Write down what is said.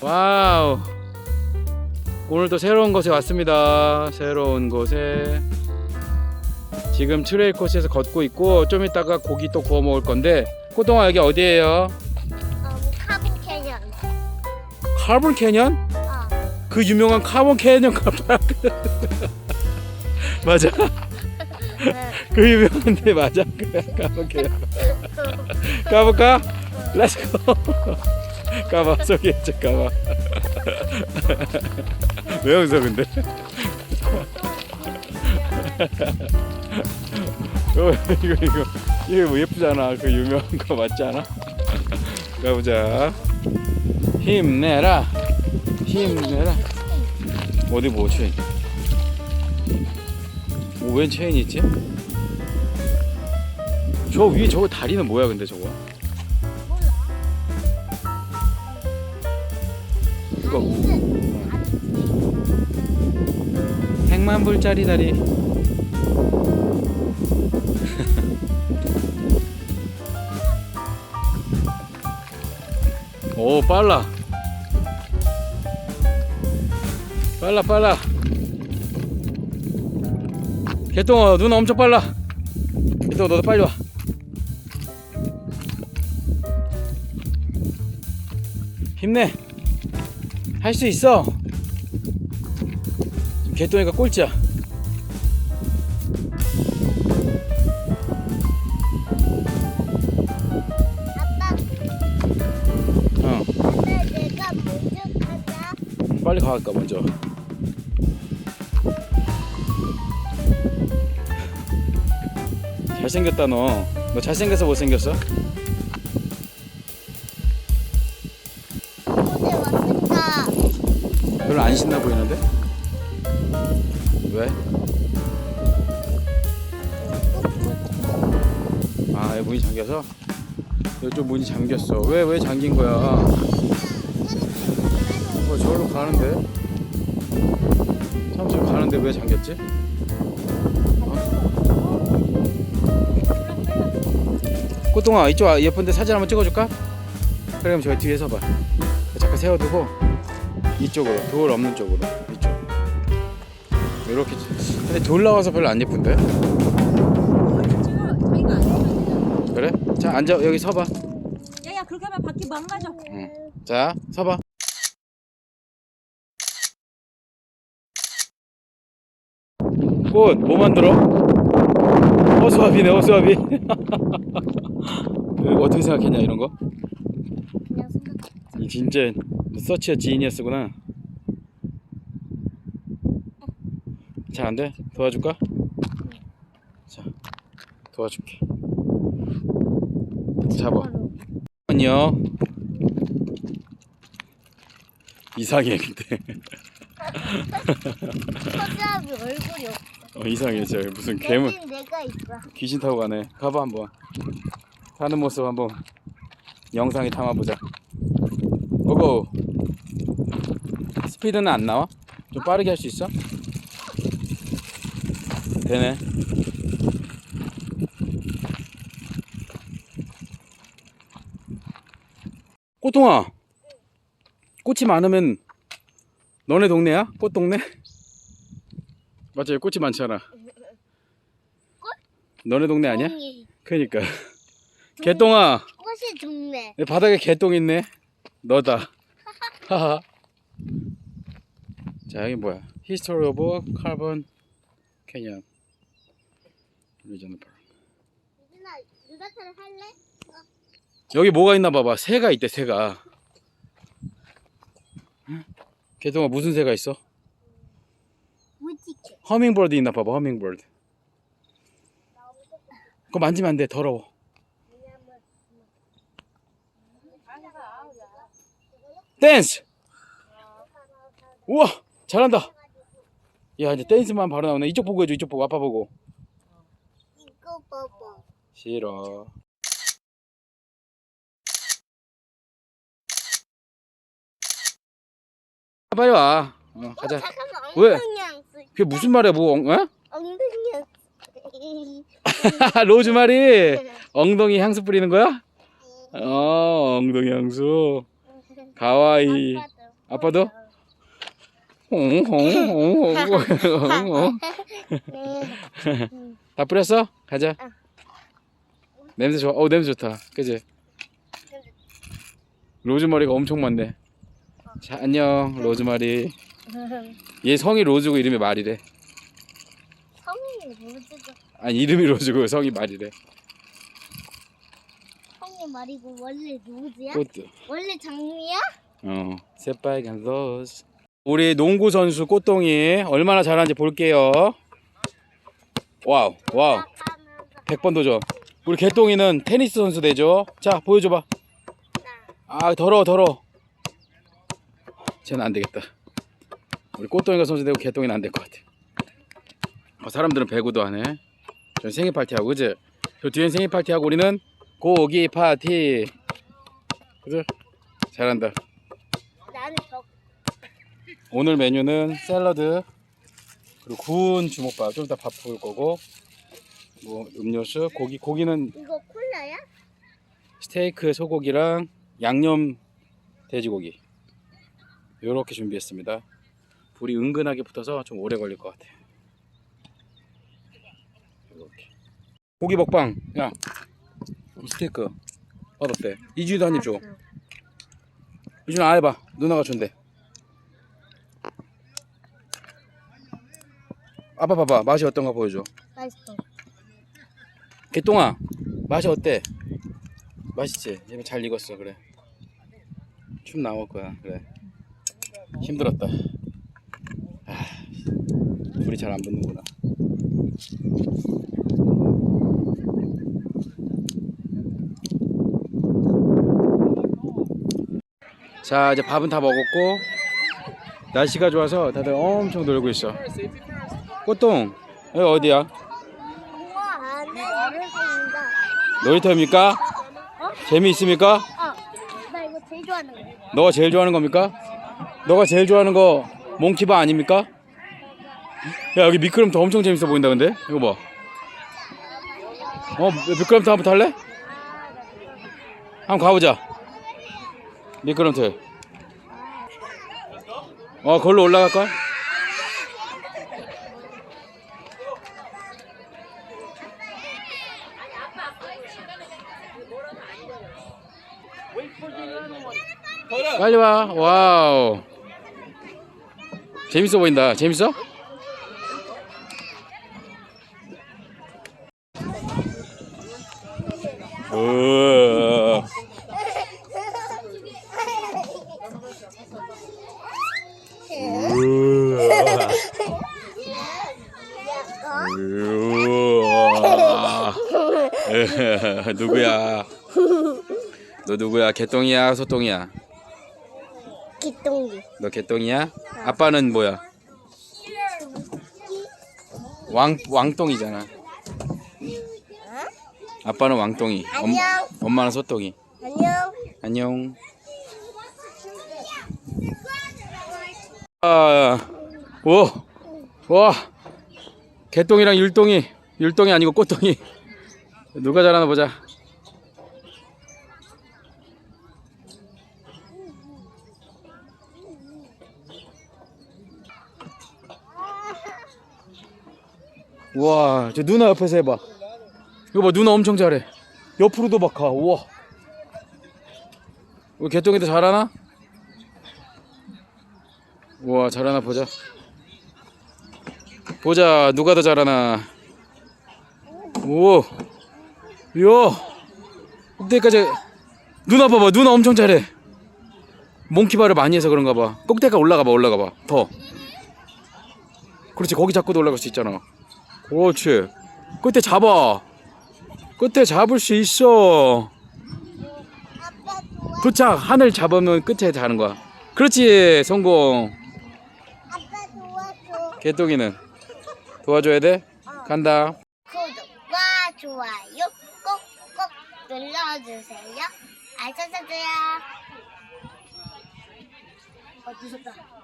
와우. 오늘도 새로운 곳에 왔습니다. 새로운 곳에 지금 트레일 코스에서 걷고 있고 좀 이따가 고기 또 구워 먹을 건데 호동아 여기 어디예요? 음, 카빈 캐년. 카본 캐년? 어. 그 유명한 카본 캐년 가봐. 맞아. 그 유명한 데 맞아. 그 카본 캐년. 가볼까? 렛츠고. 가봐 소개해줘 가봐. 왜 웃어 근데? 어, 이거 이거 이거 뭐 예쁘잖아. 그 유명한 거 맞지 않아? 가보자. 힘내라. 힘내라. 어디 뭐 체인? 뭐, 웬 체인 있지? 저 위에 저거 다리는 뭐야 근데 저거? 이거 백만 불짜리 다리. 오 빨라. 빨라 빨라. 개똥아 눈 엄청 빨라. 개똥아 너도 빨리 와. 힘내. 할 수 있어. 개똥이가 꼴찌야. 아빠, 어, 근데 내가 먼저 가자. 빨리 가갈까 먼저. 잘생겼다 너. 너 잘생겨서 못생겼어? 신나 보이는데? 왜? 아, 문이 잠겨서? 이쪽 문이 잠겼어. 왜, 왜 잠긴 거야? 어, 저기로 가는데? 삼촌 가는데 왜 잠겼지? 어? 꽃동아, 이쪽 아- 예쁜데 사진 한번 찍어줄까? 그럼 저기 뒤에 서 봐. 잠깐 세워두고, 이쪽으로, 돌 없는 쪽으로, 이쪽. 이렇게. 근데 돌 나와서 별로 안 예쁜데? 그래? 자, 앉아. 여기 서봐. 야야 그렇게 하면 바퀴 망가져. 응. 자, 서봐. 꽃, 뭐 만들어? 허수아비네, 허수아비. 그, 어떻게 생각했냐, 이런 거? 진짜 서치의 지인이었구나. 잘 안 돼? 도와줄까? 자, 도와줄게. 잡아. 아니요. 이상해 근데. 서지압이 얼굴이 없어. 어, 이상해 진짜 무슨 괴물 대신 내가 있어. 귀신 타고 가네. 가봐 한번. 사는 모습 한번 영상에 담아보자. 고고. 스피드는 안 나와? 좀 빠르게 할 수 있어? 되네. 꽃동아. 꽃이 많으면 너네 동네야? 꽃 동네? 맞아, 여기 꽃이 많잖아. 너네 동네 아니야? 종이. 그니까. 개똥아, 꽃이. 내 바닥에 개똥 있네. 너다. 하하. 자, 여기 뭐야? History of Carbon Canyon. Regional Park. 유진아, 유자차를 할래? 여기 뭐가 있나 봐봐. 새가 있대, 새가. 응? 개똥아, 무슨 새가 있어? 무지개. 허밍버드 있나 봐봐, 허밍버드. 그거 만지면 안 돼, 더러워. 댄스! 우와! 잘한다! 야, 이제 댄스만 바로 나오네. 이쪽 보고 해줘, 이쪽 보고, 아빠 보고. 이거 봐봐. 싫어. 아, 빨리 와. 어, 가자. 어, 잠깐만. 왜? 엉덩이 안 쓰. 그게 무슨 말이야, 뭐, 엉, 어? 엉덩이 안 쓰. 로즈마리! 엉덩이 향수 뿌리는 거야? 어, 엉덩이 향수. 가와이. 아빠도. 다 뿌렸어? 가자. 냄새 좋아. 어 냄새 좋다. 그지? 로즈마리가 엄청 많네. 자 안녕 로즈마리. 얘 성이 로즈고 이름이 마리래. 성이 뭐지도 아니 이름이 로즈고 성이 마리래. 말이고 원래 누구지야? 꽃. 원래 장미야? 어 새빨간 로즈. 우리 농구 선수 꽃동이 얼마나 잘하는지 볼게요. 와우 와우. 100번 도전. 우리 개똥이는 테니스 선수 되죠? 자, 보여줘 봐. 아, 더러워, 더러워. 쟤는 안 되겠다. 우리 꽃동이가 선수 되고 개똥이는 안 될 것 같아. 어, 사람들은 배구도 하네. 전 생일 파티하고, 그지? 저 뒤엔 생일 파티하고 우리는 고기 파티. 그죠? 잘한다. 나는 저 오늘 메뉴는 샐러드, 그리고 구운 주먹밥. 좀 이따 밥 부을 거고, 뭐, 음료수, 고기, 고기는 이거 콜라야? 스테이크 소고기랑 양념 돼지고기 이렇게 준비했습니다. 불이 은근하게 붙어서 좀 오래 걸릴 것 같아요. 이렇게 고기 먹방 야 스테이크 맛어때 이준이도 한입 줘. 이준아 안 해봐 누나가 준대. 아빠 봐봐 맛이 어떤가 보여줘. 맛있어. 개똥아 맛이 어때? 맛있지? 얘잘 익었어 그래 춤 나올 거야 그래 힘들었다 아, 불이 잘 안 붙는구나 자 이제 밥은 다 먹었고 날씨가 좋아서 다들 엄청 놀고 있어 꽃동 여기 어디야? 놀이터입니까? 재미있습니까? 어, 나 이거 제일 좋아하는 거. 너가 제일 좋아하는 겁니까? 너가 제일 좋아하는 거 몽키바 아닙니까? 야 여기 미끄럼틀 엄청 재밌어 보인다 근데 이거 봐. 어 미끄럼틀 한번 탈래? 한번 가보자. 미끄럼틀. 어 걸로 올라갈까? 빨리 와. 와우. 재밌어 보인다. 재밌어? 우와. 우와. 우와. 에헤, 누구야? 너 누구야? 개똥이야? 소똥이야? 기똥기. 너 개똥이야? 아빠는 뭐야? 왕 왕똥이잖아. 아빠는 왕똥이. 엄, 안녕. 엄마는 소똥이. 안녕. 안녕. 아, 오, 와, 개똥이랑 율똥이, 율똥이 아니고 꽃똥이. 누가 잘하나 보자. 우와, 저 누나 옆에서 해봐. 이거 봐, 누나 엄청 잘해. 옆으로도 막 가. 우와. 우리 개똥이도 잘하나? 우와, 잘하나 보자. 보자, 누가 더 잘하나. 오, 이야, 꼭대기까지. 누나 봐봐, 누나 엄청 잘해. 몽키바를 많이 해서 그런가 봐. 꼭대기가 올라가 봐, 올라가 봐. 더. 그렇지, 거기 잡고도 올라갈 수 있잖아. 그렇지. 끝에 잡아. 끝에 잡을 수 있어. 도착. 하늘 잡으면 끝에 자는 거야. 그렇지. 성공. 개똥이는 도와줘야 돼. 간다. 구독과 좋아요 꼭꼭 눌러주세요. 알려주세요. 어, 무섭다.